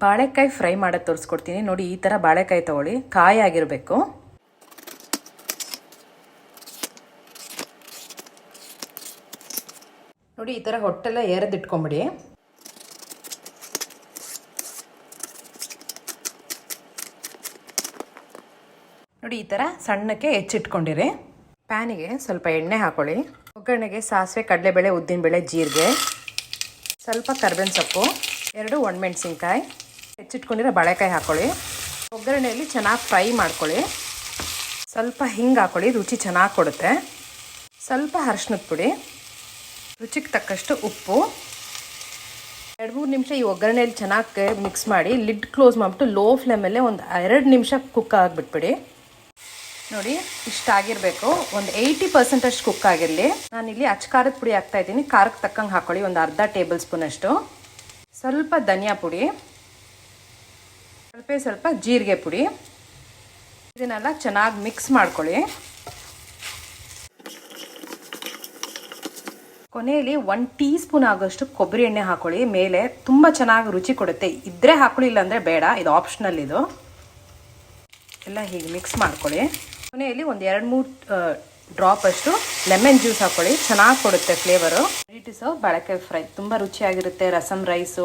ಬಾಳೆಕಾಯಿ ಫ್ರೈ ಮಾಡೋದು ತೋರಿಸ್ಕೊಡ್ತೀನಿ. ನೋಡಿ, ಈ ಥರ ಬಾಳೆಕಾಯಿ ತಗೊಳ್ಳಿ. ಕಾಯಿ ಆಗಿರಬೇಕು. ನೋಡಿ, ಈ ಥರ ಹೊಟ್ಟೆಲ್ಲ ಎರೆದಿಟ್ಕೊಂಬಿಡಿ ನೋಡಿ, ಈ ಥರ ಸಣ್ಣಕ್ಕೆ ಹೆಚ್ಚಿಟ್ಕೊಂಡಿರಿ. ಪ್ಯಾನಿಗೆ ಸ್ವಲ್ಪ ಎಣ್ಣೆ ಹಾಕೊಳ್ಳಿ. ಒಗ್ಗರಣೆಗೆ ಸಾಸಿವೆ, ಕಡಲೆಬೇಳೆ, ಉದ್ದಿನಬೇಳೆ, ಜೀರಿಗೆ, ಸ್ವಲ್ಪ ಕರ್ಬೇವಿನ ಸೊಪ್ಪು. ಎರಡು ಒಣಮೆಣ್ಸಿನ್ಕಾಯಿ, ಹೆಚ್ಚಿಟ್ಕೊಂಡಿರೋ ಬಾಳೆಕಾಯಿ ಹಾಕೊಳ್ಳಿ. ಒಗ್ಗರಣೆಯಲ್ಲಿ ಚೆನ್ನಾಗಿ ಫ್ರೈ ಮಾಡ್ಕೊಳ್ಳಿ. ಸ್ವಲ್ಪ ಹಿಂಗೆ ಹಾಕೊಳ್ಳಿ, ರುಚಿ ಚೆನ್ನಾಗಿ ಕೊಡುತ್ತೆ. ಸ್ವಲ್ಪ ಅರ್ಶಿನದ ಪುಡಿ, ರುಚಿಗೆ ತಕ್ಕಷ್ಟು ಉಪ್ಪು. ಎರಡು ಮೂರು ನಿಮಿಷ ಈ ಒಗ್ಗರಣೆಯಲ್ಲಿ ಚೆನ್ನಾಗಿ ಮಿಕ್ಸ್ ಮಾಡಿ, ಲಿಡ್ ಕ್ಲೋಸ್ ಮಾಡಿಬಿಟ್ಟು ಲೋ ಫ್ಲೇಮಲ್ಲೇ ಒಂದು ಎರಡು ನಿಮಿಷ ಕುಕ್ ಆಗಿಬಿಟ್ಬಿಡಿ. ನೋಡಿ ಇಷ್ಟಾಗಿರಬೇಕು ಒಂದು ಏಯ್ಟಿ ಪರ್ಸೆಂಟ್ ಅಷ್ಟು ಕುಕ್ ಆಗಿರಲಿ. ನಾನಿಲ್ಲಿ ಅಚ್ಚ ಖಾರದ ಪುಡಿ ಹಾಕ್ತಾ ಇದ್ದೀನಿ. ಖಾರಕ್ಕೆ ತಕ್ಕಂಗೆ ಹಾಕೊಳ್ಳಿ. ಒಂದು ಅರ್ಧ ಟೇಬಲ್ ಸ್ಪೂನ್ ಅಷ್ಟು. ಸ್ವಲ್ಪ ಧನಿಯಾ ಪುಡಿ, ಸ್ವಲ್ಪ ಸ್ವಲ್ಪ ಜೀರಿಗೆ ಪುಡಿ. ಇದನ್ನೆಲ್ಲ ಚೆನ್ನಾಗಿ ಮಿಕ್ಸ್ ಮಾಡ್ಕೊಳ್ಳಿ. ಕೊನೆಯಲ್ಲಿ ಒನ್ ಟೀ ಸ್ಪೂನ್ ಆಗೋಷ್ಟು ಕೊಬ್ಬರಿ ಎಣ್ಣೆ ಹಾಕೊಳ್ಳಿ. ಮೇಲೆ ತುಂಬ ಚೆನ್ನಾಗಿ ರುಚಿ ಕೊಡುತ್ತೆ. ಇದ್ರೆ ಹಾಕೊಳ್ಳಿ ಇಲ್ಲಾಂದರೆ ಬೇಡ, ಇದು ಆಪ್ಷನಲ್ ಇದು. ಎಲ್ಲ ಹೀಗೆ ಮಿಕ್ಸ್ ಮಾಡ್ಕೊಳ್ಳಿ. ಕೊನೆಯಲ್ಲಿ ಒಂದು ಎರಡು ಮೂರು ಡ್ರಾಪ್ ಅಷ್ಟು ಲೆಮನ್ ಜ್ಯೂಸ್ ಹಾಕೊಳ್ಳಿ. ಚೆನ್ನಾಗಿ ಕೊಡುತ್ತೆ ಫ್ಲೇವರು ಬಾಳೆಕಾಯಿ ಫ್ರೈ ತುಂಬ ರುಚಿಯಾಗಿರುತ್ತೆ ರಸಮ್ ರೈಸು